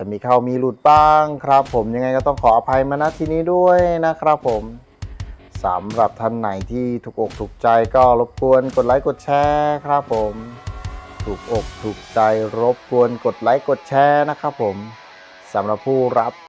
จะมีเข้ามีหลุดบ้างครับ ผมยังไงก็ต้องขออภัยมาณที่นี้ด้วยนะครับผมสำหรับท่านไหนที่ถูกอกถูกใจก็รบกวนกดไลค์กดแชร์ครับผม ถูกอกถูกใจรบกวนกดไลค์กดแชร์นะครับผมสำหรับผู้รับ